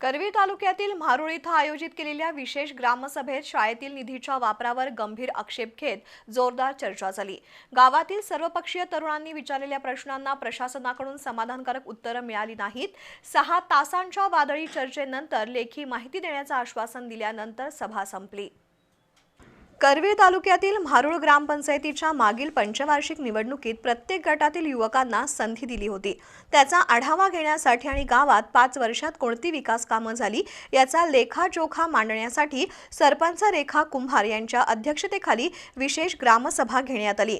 करवी तालुक्यातील म्हारुळ इथं आयोजित केलेल्या विशेष ग्रामसभेत शाळेतील निधीच्या वापरावर गंभीर आक्षेप घेत जोरदार चर्चा झाली. गावातील सर्वपक्षीय तरुणांनी विचारलेल्या प्रश्नांना प्रशासनाकडून समाधानकारक उत्तरं मिळाली नाहीत. सहा तासांच्या वादळी चर्चेनंतर लेखी माहिती देण्याचं आश्वासन दिल्यानंतर सभा संपली. करवीर तालुक्यातील म्हारुळ ग्रामपंचायतीच्या मागील पंचवार्षिक निवडणुकीत प्रत्येक गटातील युवकांना संधी दिली होती. त्याचा आढावा घेण्यासाठी आणि गावात पाच वर्षात कोणती विकास कामं झाली याचा लेखाजोखा मांडण्यासाठी सरपंच रेखा कुंभार यांच्या अध्यक्षतेखाली विशेष ग्रामसभा घेण्यात आली.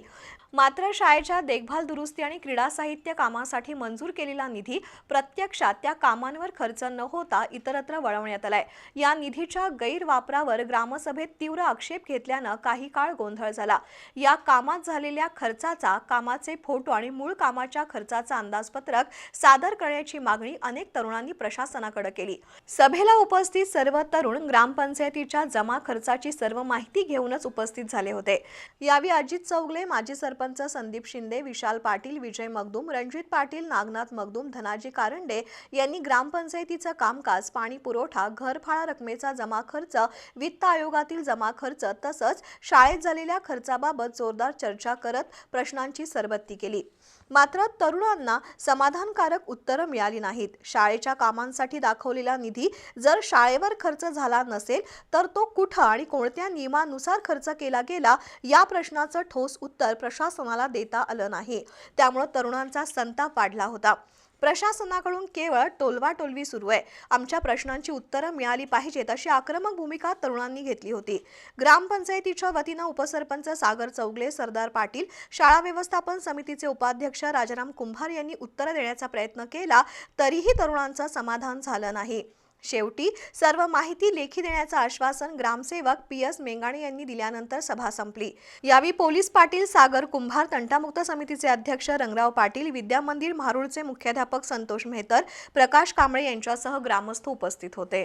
मात्र शाळेच्या देखभाल दुरुस्ती आणि क्रीडा साहित्य कामासाठी मंजूर केलेला निधी प्रत्यक्षात त्या कामांवर खर्च न होता इतरत्र वळवण्यात आलाय. या निधीच्या गैरवापरावर ग्रामसभेत तीव्र आक्षेप असल्यानं काही काळ गोंधळ झाला. या कामात झालेल्या खर्चाचा कामाचे फोटो आणि मूळ कामाच्या खर्चाचा अंदाजपत्रक सादर करण्याची मागणी अनेक तरुणांनी प्रशासनाकडे केली. सभेला उपस्थित सर्व तरुण ग्रामपंचायतीच्या जमा खर्चाची सर्व माहिती घेऊनच उपस्थित झाले होते. यावेळी अजित चौगले माजी सरपंच संदीप शिंदे विशाल पाटील विजय मगदूम रणजित पाटील नागनाथ मगदूम धनाजी कारंडे यांनी ग्रामपंचायतीचं कामकाज पाणी पुरवठा घरफाळा रकमेचा जमा खर्च वित्त आयोगातील जमा खर्च तसंच शाळेत झालेल्या खर्चाबाबत जोरदार चर्चा करत प्रश्नांची सरबत्ती केली. मात्र तरुणांना समाधानकारक उत्तरं मिळाली नाहीत. शाळेच्या कामांसाठी दाखवलेला निधी जर शाळेवर खर्च झाला नसेल तर तो कुठं आणि कोणत्या नियमानुसार खर्च केला गेला या प्रश्नाचं ठोस उत्तर प्रशासनाला देता आलं नाही. त्यामुळे तरुणांचा संताप वाढला होता. प्रशासनाकडून केवळ टोलवाटोलवी सुरू आहे. आमच्या प्रश्नांची उत्तरं मिळाली पाहिजेत अशी आक्रमक भूमिका तरुणांनी घेतली होती. ग्रामपंचायतीच्या वतीनं उपसरपंच सागर चौगले सरदार पाटील शाळा व्यवस्थापन समितीचे उपाध्यक्ष राजाराम कुंभार यांनी उत्तरं देण्याचा प्रयत्न केला तरीही तरुणांचं समाधान झालं नाही. शेवटी सर्व माहिती लेखी देण्याचं आश्वासन ग्रामसेवक पी एस मेंगाणे यांनी दिल्यानंतर सभा संपली. यावेळी पोलीस पाटील सागर कुंभार तंटामुक्त समितीचे अध्यक्ष रंगराव पाटील विद्यामंदिर म्हारुळचे मुख्याध्यापक संतोष मेहतर प्रकाश कांबळे यांच्यासह ग्रामस्थ उपस्थित होते.